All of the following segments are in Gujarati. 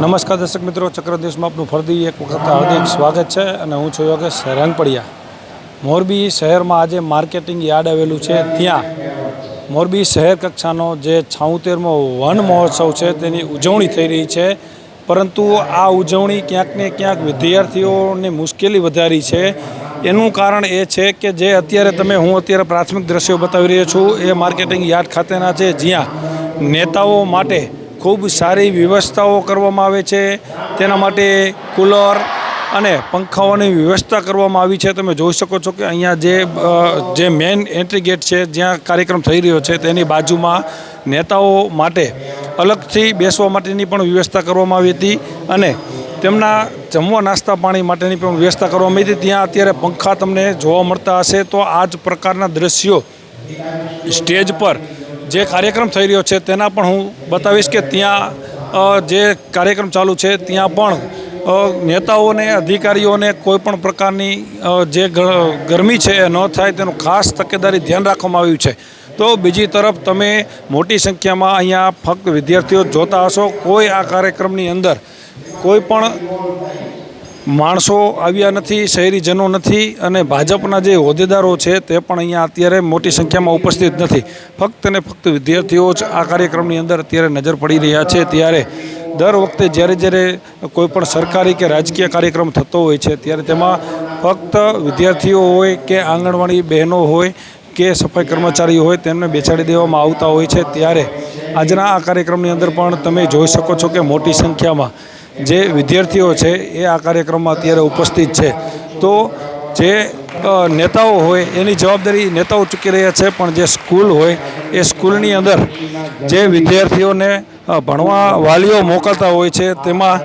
નમસ્કાર દર્શક મિત્રો, ચક્રદેશમાં આપનું ફરતી એક વખત હાર્દિક સ્વાગત છે અને હું છું યોગેશ રંગપડિયા. મોરબી શહેરમાં આજે માર્કેટિંગ યાર્ડ આવેલું છે. ત્યાં મોરબી શહેર કક્ષાનો જે છાઉતેરમો વન મહોત્સવ છે, તેની ઉજવણી થઈ રહી છે. પરંતુ આ ઉજવણી ક્યાંક ને ક્યાંક વિદ્યાર્થીઓને મુશ્કેલી વધારી છે. એનું કારણ એ છે કે જે અત્યારે તમે, હું અત્યારે પ્રાથમિક દ્રશ્યો બતાવી રહ્યો છું, એ માર્કેટિંગ યાર્ડ ખાતેના છે. જ્યાં નેતાઓ માટે ખૂબ સારી વ્યવસ્થાઓ કરવામાં આવે છે. તેના માટે કુલર અને પંખાઓની વ્યવસ્થા કરવામાં આવી છે. તમે જોઈ શકો છો કે અહીંયા જે જે મેઇન એન્ટ્રી ગેટ છે, જ્યાં કાર્યક્રમ થઈ રહ્યો છે, તેની બાજુમાં નેતાઓ માટે અલગથી બેસવા માટેની પણ વ્યવસ્થા કરવામાં આવી હતી અને તેમના જમવા નાસ્તા પાણી માટેની પણ વ્યવસ્થા કરવામાં આવી હતી. ત્યાં અત્યારે પંખા તમને જોવા મળતા હશે તો આ જ પ્રકારના દ્રશ્યો સ્ટેજ પર જે કાર્યક્રમ થઈ રહ્યો છે તેના પણ હું બતાવીશ કે ત્યાં જે કાર્યક્રમ ચાલુ છે ત્યાં પણ નેતાઓને, અધિકારીઓને કોઈ પણ પ્રકારની જે ગરમી છે એ ન થાય તેનું ખાસ તકેદારી ધ્યાન રાખવામાં આવ્યું છે. તો બીજી તરફ તમે મોટી સંખ્યામાં અહીંયા ફક્ત વિદ્યાર્થીઓ જોતા હશો. કોઈ આ કાર્યક્રમની અંદર કોઈ પણ માણસો આવ્યા નથી, શહેરીજનો નથી અને ભાજપના જે હોદ્દેદારો છે તે પણ અહીંયા અત્યારે મોટી સંખ્યામાં ઉપસ્થિત નથી. ફક્ત ને ફક્ત વિદ્યાર્થીઓ જ આ કાર્યક્રમની અંદર અત્યારે નજર પડી રહ્યા છે. ત્યારે દર વખતે જ્યારે જ્યારે કોઈપણ સરકારી કે રાજકીય કાર્યક્રમ થતો હોય છે, ત્યારે તેમાં ફક્ત વિદ્યાર્થીઓ હોય કે આંગણવાડી બહેનો હોય કે સફાઈ કર્મચારીઓ હોય તેમને બેસાડી દેવામાં આવતા હોય છે. ત્યારે આજના આ કાર્યક્રમની અંદર પણ તમે જોઈ શકો છો કે મોટી સંખ્યામાં જે વિદ્યાર્થીઓ છે એ આ કાર્યક્રમમાં અત્યારે ઉપસ્થિત છે. તો જે નેતાઓ હોય એની જવાબદારી નેતાઓ ચૂકી રહ્યા છે, પણ જે સ્કૂલ હોય એ સ્કૂલની અંદર જે વિદ્યાર્થીઓને ભણવા વાલીઓ મોકલતા હોય છે, તેમાં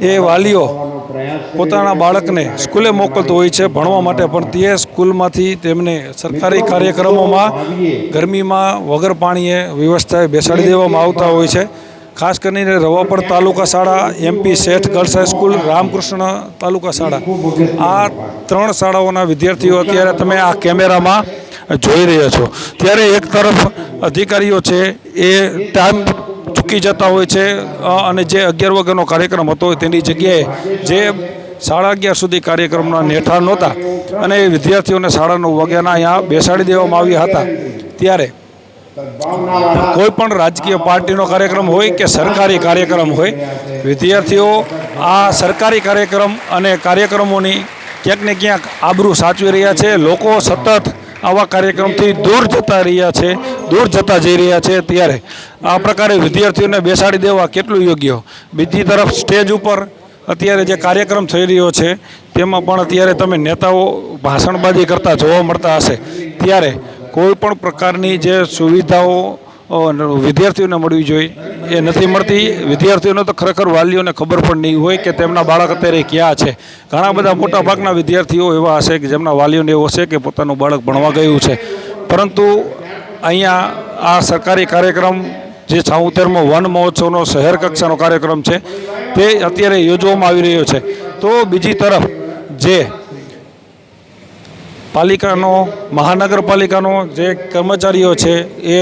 એ વાલીઓ પોતાના બાળકને સ્કૂલે મોકલતો હોય છે ભણવા માટે, પણ તે સ્કૂલમાંથી તેમને સરકારી કાર્યક્રમોમાં ગરમીમાં વગર પાણીએ વ્યવસ્થાએ બેસાડી દેવામાં આવતા હોય છે. ખાસ કરીને રવાપર તાલુકા શાળા એમપી શેઠ ગર્લ્સ હાઈસ્કૂલ રામકૃષ્ણ તાલુકા શાળા. આ ત્રણ શાળાઓના વિદ્યાર્થીઓ અત્યારે તમે આ કેમેરામાં જોઈ રહ્યા છો. ત્યારે એક તરફ અધિકારીઓ છે, એ ટાઈમ ચૂકી જતા હોય છે અને જે અગિયાર વાગ્યાનો કાર્યક્રમ હતો તેની જગ્યાએ જે સાડા અગિયાર સુધી કાર્યક્રમના નેઠા નહોતા, અને વિદ્યાર્થીઓને સાડા નવ વાગ્યાના અહીંયા બેસાડી દેવામાં આવ્યા હતા. ત્યારે કોઈ પણ રાજકીય પાર્ટીનો કાર્યક્રમ હોય કે સરકારી કાર્યક્રમ હોય વિદ્યાર્થીઓ આ સરકારી કાર્યક્રમ અને કાર્યક્રમોની ક્યાંક ને ક્યાંક આબરૂ સાચવી રહ્યા છે લોકો સતત આવા કાર્યક્રમથી દૂર જતા રહ્યા છે દૂર જતા જઈ રહ્યા છે. ત્યારે આ પ્રકારે વિદ્યાર્થીઓને બેસાડી દેવા કેટલું યોગ્ય? બીજી તરફ સ્ટેજ ઉપર અત્યારે જે કાર્યક્રમ થઈ રહ્યો છે તેમાં પણ અત્યારે તમે નેતાઓ ભાષણબાજી કરતા જોવા મળતા હશે. ત્યારે કોઈ પણ પ્રકારની જે સુવિધાઓ વિદ્યાર્થીઓને મળવી જોઈએ, એ નથી મળતી. વિદ્યાર્થીઓને તો ખરેખર વાલીઓને ખબર પણ નહીં હોય કે તેમના બાળક અત્યારે ક્યાં છે. ઘણા બધા મોટા ભાગના વિદ્યાર્થીઓ એવા હશે કે જેમના વાલીઓને એવો હશે કે પોતાનું બાળક ભણવા ગયું છે. પરંતુ અહીંયા આ સરકારી કાર્યક્રમ જે છાઉતેરમો વન મહોત્સવનો શહેર કક્ષાનો કાર્યક્રમ છે, તે અત્યારે યોજવામાં આવી રહ્યો છે. તો બીજી તરફ જે પાલિકાનો, મહાનગરપાલિકાનો જે કર્મચારીઓ છે એ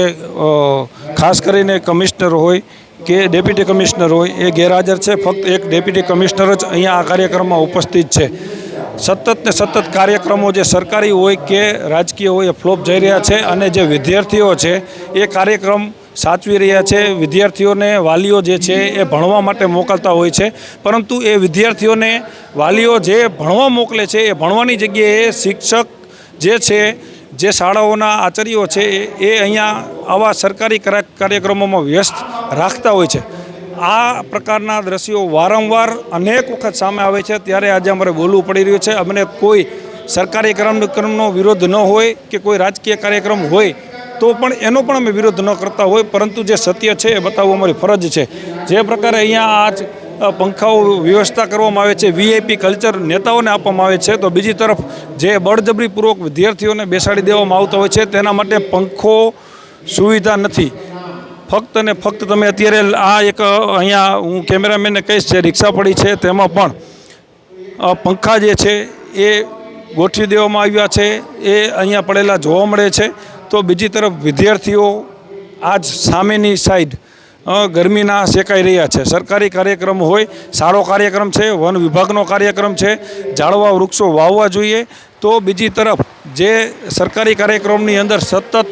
ખાસ કરીને કમિશનર હોય કે ડેપ્યુટી કમિશનર હોય, એ ગેરહાજર છે. ફક્ત એક ડેપ્યુટી કમિશનર જ અહીંયા આ કાર્યક્રમમાં ઉપસ્થિત છે. સતત ને સતત કાર્યક્રમો જે સરકારી હોય કે રાજકીય હોય એ ફ્લોપ જઈ રહ્યા છે અને જે વિદ્યાર્થીઓ છે એ કાર્યક્રમ સાચવી રહ્યા છે. વિદ્યાર્થીઓને વાલીઓ જે છે એ ભણવા માટે મોકલતા હોય છે. પરંતુ એ વિદ્યાર્થીઓને વાલીઓ જે ભણવા મોકલે છે એ ભણવાની જગ્યાએ શિક્ષક જે છે, જે શાળાઓના આચાર્યો છે, એ- અહીંયા આવા સરકારી કરા- કાર્યક્રમોમાં વ્યસ્ત રાખતા હોય છે. આ પ્રકારના દ્રશ્યો વારંવાર અનેક વખત સામે આવે છે. ત્યારે આજે અમારે બોલવું પડી રહ્યું છે. અમને કોઈ સરકારી કાર્યક્રમનો વિરોધ ન હોય કે કોઈ રાજકીય કાર્યક્રમ હોય, તો પણ એનો પણ અમે વિરોધ ન કરતા હોય. પરંતુ જે સત્ય છે એ બતાવવું અમારી ફરજ છે. જે પ્રકારે અહીંયા આજ પંખાઓ વ્યવસ્થા કરવામાં આવે છે વીઆઈપી કલ્ચર નેતાઓને આપવામાં આવે છે. તો બીજી તરફ જે બળજબરીપૂર્વક વિદ્યાર્થીઓને બેસાડી દેવામાં આવતા હોય છે, તેના માટે પંખો સુવિધા નથી. ફક્ત ને ફક્ત તમે અત્યારે આ એક અહીંયા હું કેમેરામેનને કહીશ છે રિક્ષા પડી છે, તેમાં પણ પંખા જે છે, એ ગોઠવી દેવામાં આવ્યા છે, એ અહીંયા પડેલા જોવા મળે છે. તો બીજી તરફ વિદ્યાર્થીઓ આજ સામેની સાઈડ ગરમીના શેકાઈ રહ્યા છે. સરકારી કાર્યક્રમ હોય સારો કાર્યક્રમ છે, વન વિભાગનો કાર્યક્રમ છે ઝાડવા વૃક્ષો વાવવા જોઈએ. તો બીજી તરફ, જે સરકારી કાર્યક્રમની અંદર સતત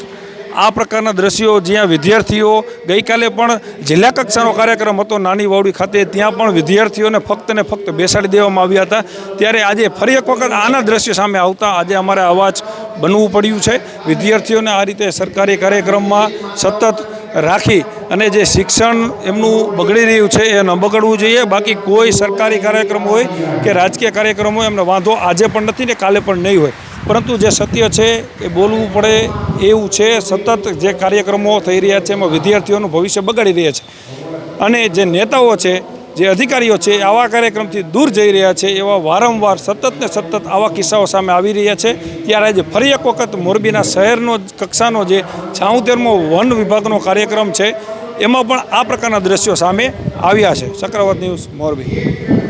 આ પ્રકારના દ્રશ્યો જ્યાં વિદ્યાર્થીઓ, ગઈકાલે પણ જિલ્લા કક્ષાનો કાર્યક્રમ હતો નાની વાવડી ખાતે, ત્યાં પણ વિદ્યાર્થીઓને ફક્ત ને ફક્ત બેસાડી દેવામાં આવ્યા હતા. ત્યારે આજે ફરી એક વખત આના દ્રશ્ય સામે આવતા આજે અમારે અવાજ બનવું પડ્યું છે. વિદ્યાર્થીઓને આ રીતે સરકારી કાર્યક્રમમાં સતત રાખી અને જે શિક્ષણ એમનું બગડી રહ્યું છે એ ન બગડવું જોઈએ. બાકી કોઈ સરકારી કાર્યક્રમ હોય કે રાજકીય કાર્યક્રમ હોય, એમને વાંધો આજે પણ નથી ને કાલે પણ નહીં હોય. પરંતુ જે સત્ય છે એ બોલવું પડે એવું છે. સતત જે કાર્યક્રમો થઈ રહ્યા છે, એમાં વિદ્યાર્થીઓનું ભવિષ્ય બગાડી રહ્યા છે. અને જે નેતાઓ છે જે અધિકારીઓ છે આવા કાર્યક્રમથી દૂર જઈ રહ્યા છે, એવા વારંવાર સતત ને સતત આવા કિસ્સાઓ સામે આવી રહ્યા છે. ત્યારે આજે ફરી એક વખત મોરબીના શહેરનો કક્ષાનો જે છાઉતેરમો વન વિભાગનો કાર્યક્રમ છે, એમાં પણ આ પ્રકારના દ્રશ્યો સામે આવ્યા છે. ચક્રવર્ત ન્યૂઝ મોરબી.